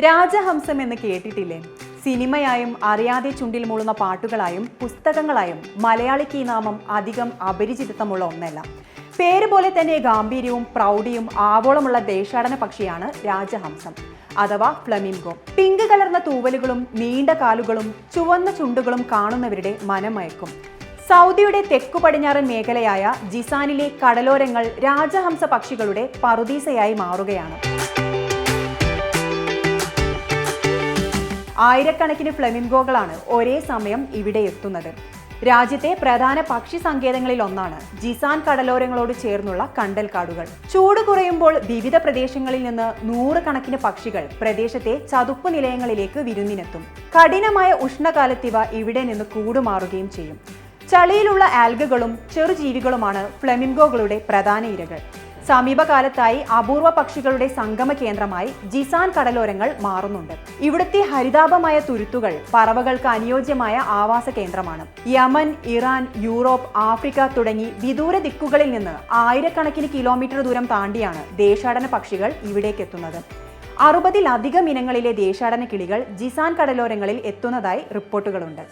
രാജഹംസം എന്ന് കേട്ടിട്ടില്ലേ? സിനിമയായും അറിയാതെ ചുണ്ടിൽ മൂളുന്ന പാട്ടുകളായും പുസ്തകങ്ങളായും മലയാളിക്ക് ഈ നാമം അധികം അപരിചിതത്വമുള്ള ഒന്നല്ല. പേര് പോലെ തന്നെ ഗാംഭീര്യവും പ്രൗഢിയും ആവോളമുള്ള ദേശാടന പക്ഷിയാണ് രാജഹംസം. അഥവാ ഫ്ലമിംഗോ. പിങ്ക് കലർന്ന തൂവലുകളും നീണ്ട കാലുകളും ചുവന്ന ചുണ്ടുകളും കാണുന്നവരുടെ മനമയക്കും. സൗദിയുടെ തെക്കു പടിഞ്ഞാറൻ മേഖലയായ ജിസാനിലെ കടലോരങ്ങൾ രാജഹംസ പക്ഷികളുടെ പറുദീസയായി മാറുകയാണ്. ആയിരക്കണക്കിന് ഫ്ലെമിംഗോകളാണ് ഒരേ സമയം ഇവിടെ എത്തുന്നത്. രാജ്യത്തെ പ്രധാന പക്ഷി സങ്കേതങ്ങളിൽ ഒന്നാണ് ജിസാൻ കടലോരങ്ങളോട് ചേർന്നുള്ള കണ്ടൽക്കാടുകൾ. ചൂട് കുറയുമ്പോൾ വിവിധ പ്രദേശങ്ങളിൽ നിന്ന് നൂറുകണക്കിന് പക്ഷികൾ പ്രദേശത്തെ ചതുപ്പ് നിലയങ്ങളിലേക്ക് വിരുന്നിനെത്തും. കഠിനമായ ഉഷ്ണകാലത്തിവ ഇവിടെ നിന്ന് കൂടുമാറുകയും ചെയ്യും. ചളിയിലുള്ള ആൽഗകളും ചെറുജീവികളുമാണ് ഫ്ലെമിംഗോകളുടെ പ്രധാന ഇരകൾ. സമീപകാലത്തായി അപൂർവ പക്ഷികളുടെ സംഗമ കേന്ദ്രമായി ജിസാൻ കടലോരങ്ങൾ മാറുന്നുണ്ട്. ഇവിടുത്തെ ഹരിതാപമായ തുരുത്തുകൾ പറവകൾക്ക് അനുയോജ്യമായ ആവാസ കേന്ദ്രമാണ്. യമൻ ഇറാൻ യൂറോപ്പ് ആഫ്രിക്ക തുടങ്ങി വിദൂര ദിക്കുകളിൽ നിന്ന് ആയിരക്കണക്കിന് കിലോമീറ്റർ ദൂരം താണ്ടിയാണ് ദേശാടന പക്ഷികൾ ഇവിടേക്ക് എത്തുന്നത്. അറുപതിലധികം ഇനങ്ങളിലെ ദേശാടന കിളികൾ ജിസാൻ കടലോരങ്ങളിൽ എത്തുന്നതായി റിപ്പോർട്ടുകളുണ്ട്.